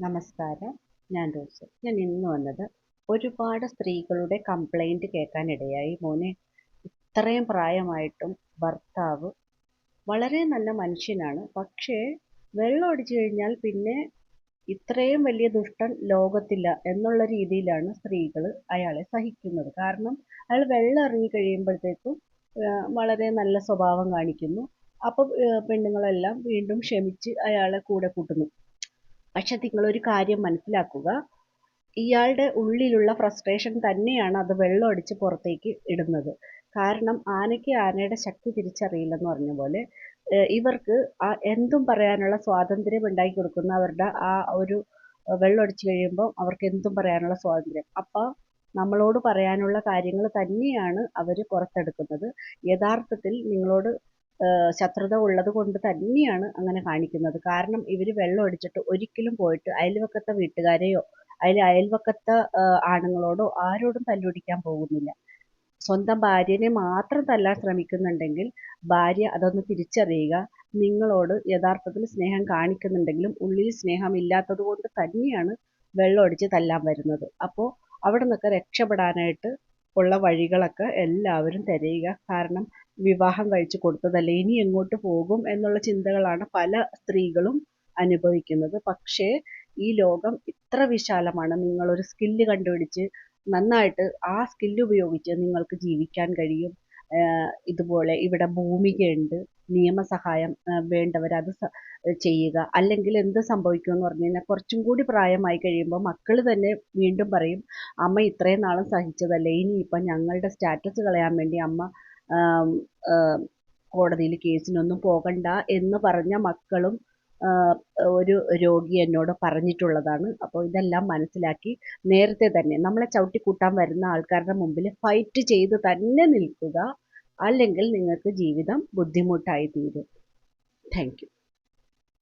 നമസ്കാരം. ഞാൻ റോസ് ഞാൻ ഇന്ന് വന്നത് ഒരുപാട് സ്ത്രീകളുടെ കംപ്ലൈന്റ് കേൾക്കാനിടയായി. മോനെ ഇത്രയും പ്രായമായിട്ടും ഭർത്താവ് വളരെ നല്ല മനുഷ്യനാണ്. പക്ഷേ വെള്ളം അടിച്ചു കഴിഞ്ഞാൽ പിന്നെ ഇത്രയും വലിയ ദുഷ്ടൻ ലോകത്തില്ല എന്നുള്ള രീതിയിലാണ് സ്ത്രീകൾ അയാളെ സഹിക്കുന്നത്. കാരണം അയാൾ വെള്ളം ഇറങ്ങി കഴിയുമ്പോഴത്തേക്കും വളരെ നല്ല സ്വഭാവം കാണിക്കുന്നു. അപ്പോൾ പെണ്ണുങ്ങളെല്ലാം വീണ്ടും ക്ഷമിച്ച് അയാളെ കൂടെ കൂട്ടുന്നു. പക്ഷെ നിങ്ങളൊരു കാര്യം മനസ്സിലാക്കുക. ഇയാളുടെ ഉള്ളിലുള്ള ഫ്രസ്ട്രേഷൻ തന്നെയാണ് അത് വെള്ളം അടിച്ച് പുറത്തേക്ക് ഇടുന്നത്. കാരണം ആനയ്ക്ക് ആനയുടെ ശക്തി തിരിച്ചറിയില്ലെന്ന് പറഞ്ഞ പോലെ ഇവർക്ക് ആ എന്തും പറയാനുള്ള സ്വാതന്ത്ര്യം ഉണ്ടാക്കി കൊടുക്കുന്ന അവരുടെ ആ ഒരു വെള്ളം അടിച്ചു കഴിയുമ്പോൾ അവർക്ക് എന്തും പറയാനുള്ള സ്വാതന്ത്ര്യം. അപ്പോൾ നമ്മളോട് പറയാനുള്ള കാര്യങ്ങൾ തന്നെയാണ് അവർ പുറത്തെടുക്കുന്നത്. യഥാർത്ഥത്തിൽ നിങ്ങളോട് ശത്രുത ഉള്ളത് കൊണ്ട് തന്നെയാണ് അങ്ങനെ കാണിക്കുന്നത്. കാരണം ഇവർ വെള്ളം അടിച്ചിട്ട് ഒരിക്കലും പോയിട്ട് അയൽവക്കത്തെ വീട്ടുകാരെയോ അതിൽ അയൽവക്കത്തെ ആണുങ്ങളോടോ ആരോടും തല്ലുപിടിക്കാൻ പോകുന്നില്ല. സ്വന്തം ഭാര്യനെ മാത്രം തല്ലാൻ ശ്രമിക്കുന്നുണ്ടെങ്കിൽ ഭാര്യ അതൊന്ന് തിരിച്ചറിയുക. നിങ്ങളോട് യഥാർത്ഥത്തിൽ സ്നേഹം കാണിക്കുന്നുണ്ടെങ്കിലും ഉള്ളിൽ സ്നേഹം ഇല്ലാത്തത് കൊണ്ട് തന്നെയാണ് വെള്ളം അടിച്ച് തല്ലാൻ വരുന്നത്. അപ്പോൾ അവിടെ നിന്നൊക്കെ രക്ഷപ്പെടാനായിട്ട് ഉള്ള വഴികളൊക്കെ എല്ലാവരും തിരയുക. കാരണം വിവാഹം കഴിച്ചു കൊടുത്തതല്ലേ ഇനി എങ്ങോട്ട് പോകും എന്നുള്ള ചിന്തകളാണ് പല സ്ത്രീകളും അനുഭവിക്കുന്നത്. പക്ഷേ ഈ ലോകം ഇത്ര വിശാലമാണ്. നിങ്ങളൊരു സ്കില്ല് കണ്ടുപിടിച്ച് നന്നായിട്ട് ആ സ്കില്ല് ഉപയോഗിച്ച് നിങ്ങൾക്ക് ജീവിക്കാൻ കഴിയും. ഇതുപോലെ ഇവിടെ ഭൂമികയുണ്ട് നിയമസഹായം വേണ്ടവർ അത് ചെയ്യുക. അല്ലെങ്കിൽ എന്ത് സംഭവിക്കുമെന്ന് പറഞ്ഞു കഴിഞ്ഞാൽ കുറച്ചും കൂടി പ്രായമായി കഴിയുമ്പോൾ മക്കൾ തന്നെ വീണ്ടും പറയും അമ്മ ഇത്രയും നാളും സഹിച്ചതല്ലേ ഇനിയിപ്പം ഞങ്ങളുടെ സ്റ്റാറ്റസ് കളയാൻ വേണ്ടി അമ്മ കോടതിയിൽ കേസിനൊന്നും പോകണ്ട എന്ന് പറഞ്ഞ മക്കളും ഒരു രോഗി എന്നോട് പറഞ്ഞിട്ടുള്ളതാണ്. അപ്പോൾ ഇതെല്ലാം മനസ്സിലാക്കി നേരത്തെ തന്നെ നമ്മളെ ചവിട്ടിക്കൂട്ടാൻ വരുന്ന ആൾക്കാരുടെ മുമ്പിൽ ഫൈറ്റ് ചെയ്ത് തന്നെ നിൽക്കുക. അല്ലെങ്കിൽ നിങ്ങൾക്ക് ജീവിതം ബുദ്ധിമുട്ടായി തീരും താങ്ക്